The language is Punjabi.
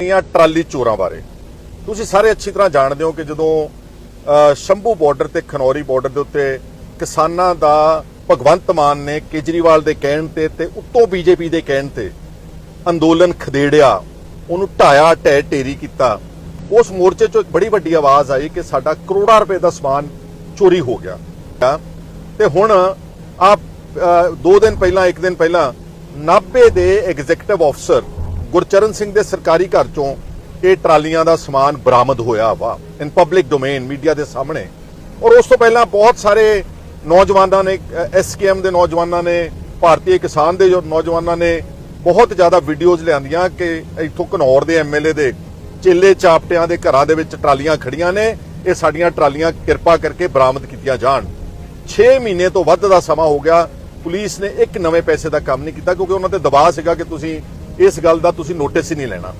ਇਹ ਟਰਾਲੀ ਚੋਰਾਂ ਬਾਰੇ। ਤੁਸੀਂ ਸਾਰੇ ਅੱਛੀ ਤਰ੍ਹਾਂ ਜਾਣਦੇ ਹੋ ਕਿ ਜਦੋਂ ਅ, ਸ਼ੰਭੂ ਬਾਰਡਰ ਤੇ ਖਨੌਰੀ ਬਾਰਡਰ ਦੇ ਉੱਤੇ ਕਿਸਾਨਾਂ ਦਾ ਭਗਵੰਤ ਮਾਨ ਨੇ ਕੇਜਰੀਵਾਲ ਦੇ ਕਹਿਣ ਤੇ ਤੇ ਉੱਤੋਂ ਬੀਜੇਪੀ ਦੇ ਕਹਿਣ ਤੇ ਅੰਦੋਲਨ ਖਦੇੜਿਆ ਉਹਨੂੰ ਢਾਇਆ ਢਹਿ ਢੇਰੀ ਕੀਤਾ ਉਸ ਮੋਰਚੇ 'ਚੋਂ ਇੱਕ ਬੜੀ ਵੱਡੀ ਆਵਾਜ਼ ਆਈ ਕਿ ਸਾਡਾ ਕਰੋੜਾਂ ਰੁਪਏ ਦਾ ਸਮਾਨ ਚੋਰੀ ਹੋ ਗਿਆ। ਤੇ ਹੁਣ ਆਪ ਦੋ ਦਿਨ ਪਹਿਲਾਂ ਇੱਕ ਦਿਨ ਪਹਿਲਾਂ ਨਾਭੇ ਦੇ ਐਗਜ਼ੀਕਟਿਵ ਅਫਸਰ ਗੁਰਚਰਨ ਸਿੰਘ ਦੇ ਸਰਕਾਰੀ ਘਰ ਚੋਂ ਇਹ ਟਰਾਲੀਆਂ ਦਾ ਸਮਾਨ ਬਰਾਮਦ ਹੋਇਆ ਵਾ ਇਨ ਪਬਲਿਕ ਡੋਮੇਨ ਮੀਡੀਆ ਦੇ ਸਾਹਮਣੇ। ਔਰ ਉਸ ਤੋਂ ਪਹਿਲਾਂ ਬਹੁਤ ਸਾਰੇ ਨੌਜਵਾਨਾਂ ਨੇ ਐਸਕੇਐਮ ਦੇ ਨੌਜਵਾਨਾਂ ਨੇ, ਭਾਰਤੀ ਕਿਸਾਨ ਦੇ ਜੋ ਨੌਜਵਾਨਾਂ ਨੇ ਬਹੁਤ ਜ਼ਿਆਦਾ ਵੀਡੀਓਜ਼ ਲਿਆਂਦੀਆਂ ਕਿ ਇੱਥੋਂ ਘਨੌਰ ਦੇ ਐਮਐਲਏ ਦੇ ਚੇਲੇ ਚਾਪਟਿਆਂ ਦੇ ਘਰਾਂ ਦੇ ਵਿੱਚ ਟਰਾਲੀਆਂ ਖੜੀਆਂ ਨੇ, ਇਹ ਸਾਡੀਆਂ ਟਰਾਲੀਆਂ ਕਿਰਪਾ ਕਰਕੇ ਬਰਾਮਦ ਕੀਤੀਆਂ ਜਾਣ। 6 ਮਹੀਨੇ ਤੋਂ ਵੱਧ ਦਾ ਸਮਾਂ ਹੋ ਗਿਆ, ਪੁਲਿਸ ਨੇ ਇੱਕ ਨਵੇਂ ਪੈਸੇ ਦਾ ਕੰਮ ਨਹੀਂ ਕੀਤਾ ਕਿਉਂਕਿ ਉਹਨਾਂ ਤੇ ਦਬਾਅ ਸੀਗਾ ਕਿ ਤੁਸੀਂ ਇਸ ਗੱਲ ਦਾ ਤੁਸੀਂ ਨੋਟਿਸ ਹੀ ਨਹੀਂ ਲੈਣਾ।